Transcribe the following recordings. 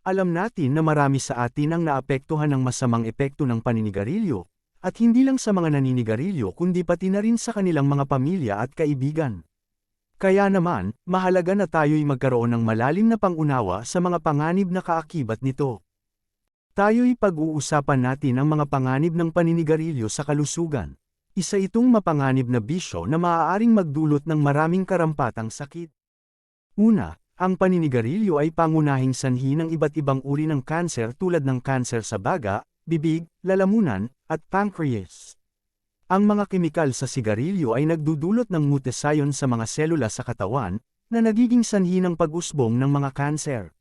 Alam natin na marami sa atin ang naapektuhan ng masamang epekto ng paninigarilyo, at hindi lang sa mga naninigarilyo kundi pati na rin sa kanilang mga pamilya at kaibigan. Kaya naman, mahalaga na tayo'y magkaroon ng malalim na pangunawa sa mga panganib na kaakibat nito. Tayo'y pag-uusapan natin ang mga panganib ng paninigarilyo sa kalusugan. Isa itong mapanganib na bisyo na maaaring magdulot ng maraming karampatang sakit. Una, ang paninigarilyo ay pangunahing sanhi ng iba't ibang uri ng kanser tulad ng kanser sa baga, bibig, lalamunan, at pancreas. Ang mga kemikal sa sigarilyo ay nagdudulot ng mutasyon sa mga selula sa katawan, na nagiging sanhi ng pag-usbong ng mga kanser.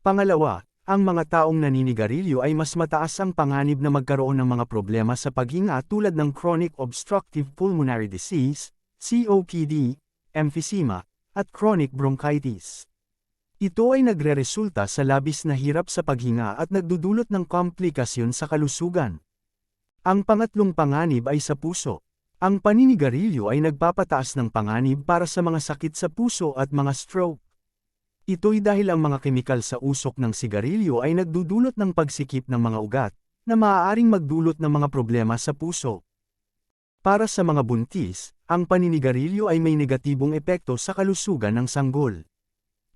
Pangalawa, ang mga taong naninigarilyo ay mas mataas ang panganib na magkaroon ng mga problema sa paghinga tulad ng chronic obstructive pulmonary disease, COPD, emphysema, at chronic bronchitis. Ito ay nagreresulta sa labis na hirap sa paghinga at nagdudulot ng komplikasyon sa kalusugan. Ang pangatlong panganib ay sa puso. Ang paninigarilyo ay nagpapataas ng panganib para sa mga sakit sa puso at mga stroke. Ito'y dahil ang mga kemikal sa usok ng sigarilyo ay nagdudulot ng pagsikip ng mga ugat, na maaaring magdulot ng mga problema sa puso. Para sa mga buntis, ang paninigarilyo ay may negatibong epekto sa kalusugan ng sanggol.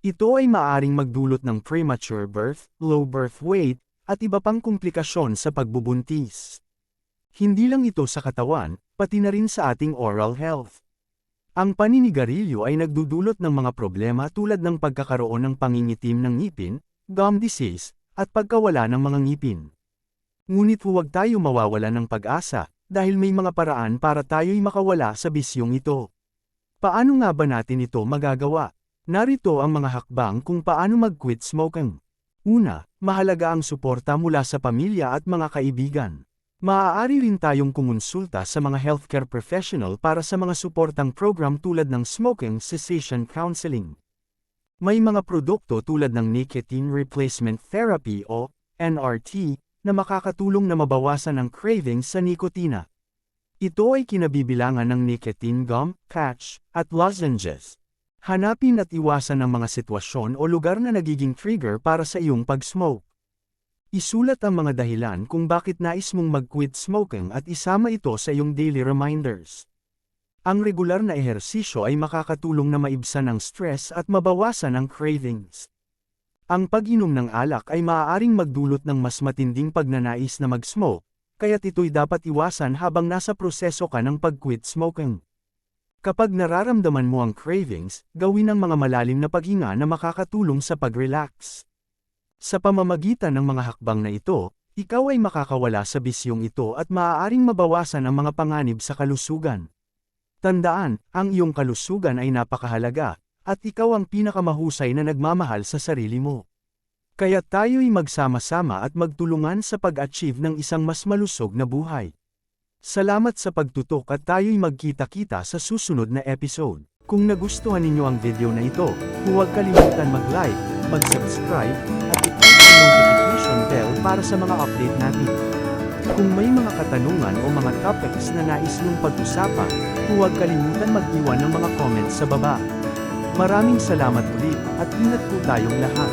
Ito ay maaaring magdulot ng premature birth, low birth weight, at iba pang komplikasyon sa pagbubuntis. Hindi lang ito sa katawan, pati na rin sa ating oral health. Ang paninigarilyo ay nagdudulot ng mga problema tulad ng pagkakaroon ng pangingitim ng ngipin, gum disease, at pagkawala ng mga ngipin. Ngunit huwag tayo mawawala ng pag-asa, dahil may mga paraan para tayo'y makawala sa bisyong ito. Paano nga ba natin ito magagawa? Narito ang mga hakbang kung paano mag-quit smoking. Una, mahalaga ang suporta mula sa pamilya at mga kaibigan. Maaari rin tayong kumonsulta sa mga healthcare professional para sa mga suportang program tulad ng smoking cessation counseling. May mga produkto tulad ng nicotine replacement therapy o NRT na makakatulong na mabawasan ang cravings sa nikotina. Ito ay kinabibilangan ng nicotine gum, patch, at lozenges. Hanapin at iwasan ang mga sitwasyon o lugar na nagiging trigger para sa iyong pag-smoke. Isulat ang mga dahilan kung bakit nais mong mag-quit smoking at isama ito sa iyong daily reminders. Ang regular na ehersisyo ay makakatulong na maibsan ang stress at mabawasan ang cravings. Ang pag-inom ng alak ay maaaring magdulot ng mas matinding pagnanais na mag-smoke, kaya't ito'y dapat iwasan habang nasa proseso ka ng pag-quit smoking. Kapag nararamdaman mo ang cravings, gawin ang mga malalim na paghinga na makakatulong sa pag-relax. Sa pamamagitan ng mga hakbang na ito, ikaw ay makakawala sa bisyong ito at maaaring mabawasan ang mga panganib sa kalusugan. Tandaan, ang iyong kalusugan ay napakahalaga, at ikaw ang pinakamahusay na nagmamahal sa sarili mo. Kaya tayo'y magsama-sama at magtulungan sa pag-achieve ng isang mas malusog na buhay. Salamat sa pagtutok at tayo'y magkita-kita sa susunod na episode. Kung nagustuhan ninyo ang video na ito, huwag kalimutan mag-like, mag-subscribe, at i-click ang notification bell para sa mga update natin. Kung may mga katanungan o mga topics na nais mong pag-usapan, huwag kalimutan mag-iwan ng mga comments sa baba. Maraming salamat ulit at ingat po tayong lahat.